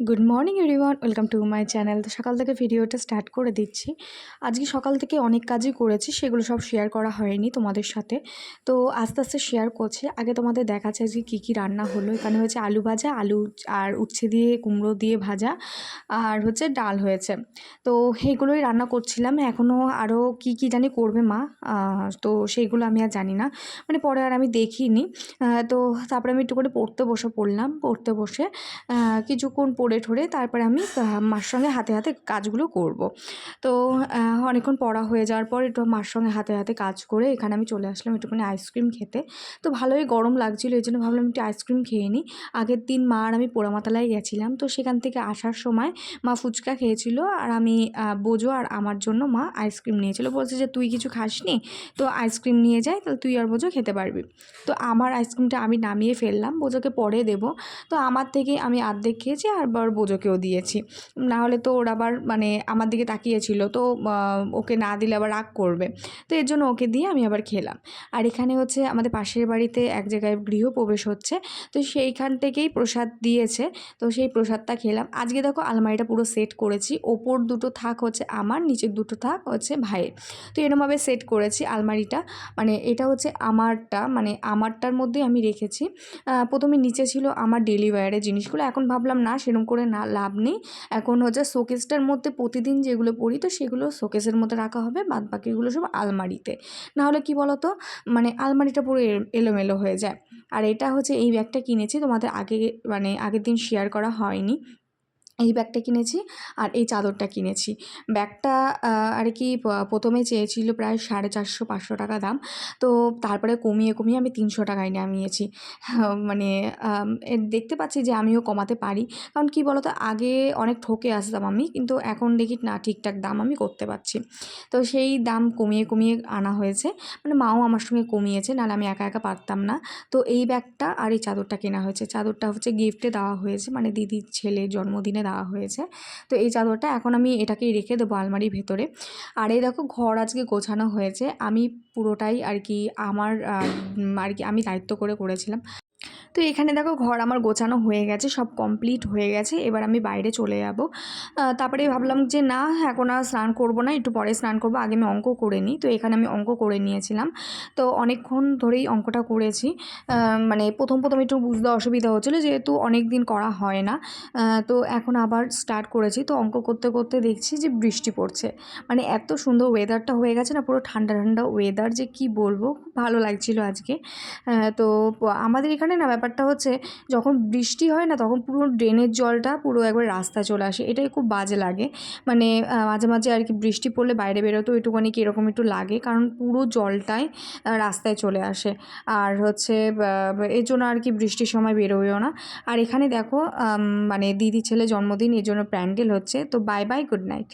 Good morning everyone welcome to my channel তো সকাল থেকে ভিডিওটা স্টার্ট করে দিচ্ছি। আজকে সকাল থেকে অনেক কাজই করেছি, সেগুলো সব শেয়ার করা হয়নি তোমাদের সাথে। তো আস্তে আস্তে শেয়ার করছি। আগে তোমাদের দেখাচ্ছে আজকে কী কী রান্না হলো। এখানে হয়েছে আলু ভাজা, আলু আর উচ্ছে দিয়ে, কুমড়ো দিয়ে ভাজা, আর হচ্ছে ডাল হয়েছে। তো সেইগুলোই রান্না করছিলাম। এখনও আরও কী কী জানি করবে মা তো সেইগুলো আমি আর জানি না। মানে পরে আর আমি দেখিনি। তো তারপরে আমি একটু করে পড়তে বসে পড়লাম। পড়তে বসে কিছুক্ষণ পড়ে ঠরে তারপরে আমি মার সঙ্গে হাতে হাতে কাজগুলো করব। তো অনেকক্ষণ পড়া হয়ে যাওয়ার পর একটু মার সঙ্গে হাতে হাতে কাজ করে এখানে আমি চলে আসলাম একটুখানি আইসক্রিম খেতে। তো ভালোই গরম লাগছিল, এই জন্য ভাবলাম একটু আইসক্রিম খেয়ে নিই। আগের দিন মা আর আমি পোড়ামাতালায় গেছিলাম, তো সেখান থেকে আসার সময় মা ফুচকা খেয়েছিল আর আমি বোঝো আর আমার জন্য মা আইসক্রিম নিয়েছিল। বলছে যে, তুই কিছু খাসনি? তো আইসক্রিম নিয়ে যাই তাহলে তুই আর বোঝো খেতে পারবি। তো আমার আইসক্রিমটা আমি নামিয়ে ফেললাম বোঝোকে পরে দেবো। তো আমার থেকে আমি অর্ধেক খেয়েছি আর আবার বোঝোকেও দিয়েছি। না হলে তো ওর আবার মানে আমার দিকে তাকিয়েছিল, তো ওকে না দিলে আবার রাগ করবে। তো এর জন্য ওকে দিয়ে আমি আবার খেলাম। আর এখানে হচ্ছে আমাদের পাশের বাড়িতে এক জায়গায় গৃহপ্রবেশ হচ্ছে, তো সেইখান থেকেই প্রসাদ দিয়েছে, তো সেই প্রসাদটা খেলাম। আজকে দেখো আলমারিটা পুরো সেট করেছি, ওপর দুটো থাক হচ্ছে আমার, নিচের দুটো থাক হচ্ছে ভাইয়ের। তো এরমভাবে সেট করেছি আলমারিটা মানে এটা হচ্ছে আমারটা মানে আমারটার মধ্যেই আমি রেখেছি। প্রথমে নিচে ছিল আমার ডেলি ওয়্যারের জিনিসগুলো, এখন ভাবলাম না সেরকম করে না, লাভ নেই। এখন হচ্ছে শোকেসটার মধ্যে প্রতিদিন যেগুলো পরি তো সেগুলো শোকেসের মধ্যে রাখা হবে বাদ বাকিগুলো সব আলমারিতে। নাহলে কি বলো তো মানে আলমারিটা পুরো এলোমেলো হয়ে যায়। আর এটা হচ্ছে এই ব্যাগটা কিনেছি, তোমাদের আগে মানে আগের দিন শেয়ার করা হয়নি। এই ব্যাগটা কিনেছি আর এই চাদরটা কিনেছি। ব্যাগটা আর কি প্রথমে চেয়েছিল প্রায় সাড়ে চারশো, পাঁচশো টাকা দাম। তো তারপরে কমিয়ে কমিয়ে আমি তিনশো টাকায় নামিয়েছি। মানে দেখতে পাচ্ছি যে আমিও কমাতে পারি। কারণ কি বলতো, আগে অনেক ঠকে আসতাম আমি, কিন্তু এখন দেখি না, ঠিকঠাক দাম আমি করতে পারছি। তো সেই দাম কমিয়ে কমিয়ে আনা হয়েছে। মানে মাও আমার সঙ্গে কমিয়েছে, নাহলে আমি একা একা পারতাম না। তো এই ব্যাগটা আর এই চাদরটা কেনা হয়েছে। চাদরটা হচ্ছে গিফটে দেওয়া হয়েছে মানে দিদির ছেলে জন্মদিনে দেওয়া হয়েছে। তো এই চাদরটা এখন আমি এটাকেই রেখে দেবো আলমারির ভেতরে। আর এই দেখো ঘর আজকে গোছানো হয়েছে। আমি পুরোটাই আর কি আমার আর কি আমি দায়িত্ব করে করেছিলাম। তো এখানে দেখো ঘর আমার গোছানো হয়ে গেছে, সব কমপ্লিট হয়ে গেছে। এবার আমি বাইরে চলে যাব। তারপরে ভাবলাম যে না, এখন আর স্নান করব না, একটু পরে স্নান করব। আগে আমি অঙ্ক করে নিই, তো এখানে আমি অঙ্ক করে নিয়েছিলাম। তো অনেকক্ষণ ধরেই অঙ্কটা করেছি। মানে প্রথম প্রথম একটু বুঝতে অসুবিধা হচ্ছিল, যেহেতু অনেক দিন করা হয় না। তো এখন আবার স্টার্ট করেছি। তো অঙ্ক করতে করতে দেখছি যে বৃষ্টি পড়ছে। মানে এত সুন্দর ওয়েদারটা হয়ে গেছে না, পুরো ঠান্ডা ঠান্ডা ওয়েদার যে কি বলব ভালো লাগছিল আজকে। তো আমাদের এখানে না ব্যাপারটা হচ্ছে, যখন বৃষ্টি হয় না, তখন পুরো ড্রেনের জলটা পুরো একবার রাস্তায় চলে আসে। এটাই খুব বাজে লাগে। মানে মাঝে মাঝে আর কি বৃষ্টি পড়লে বাইরে বেরোতেও একটুখানি কীরকম একটু লাগে, কারণ পুরো জলটাই রাস্তায় চলে আসে। আর হচ্ছে এর জন্য আর কি বৃষ্টির সময় বেরোবেও না। আর এখানে দেখো মানে দিদি ছেলে জন্মদিন, এর জন্য প্যান্ডেল হচ্ছে। তো বাই বাই গুড নাইট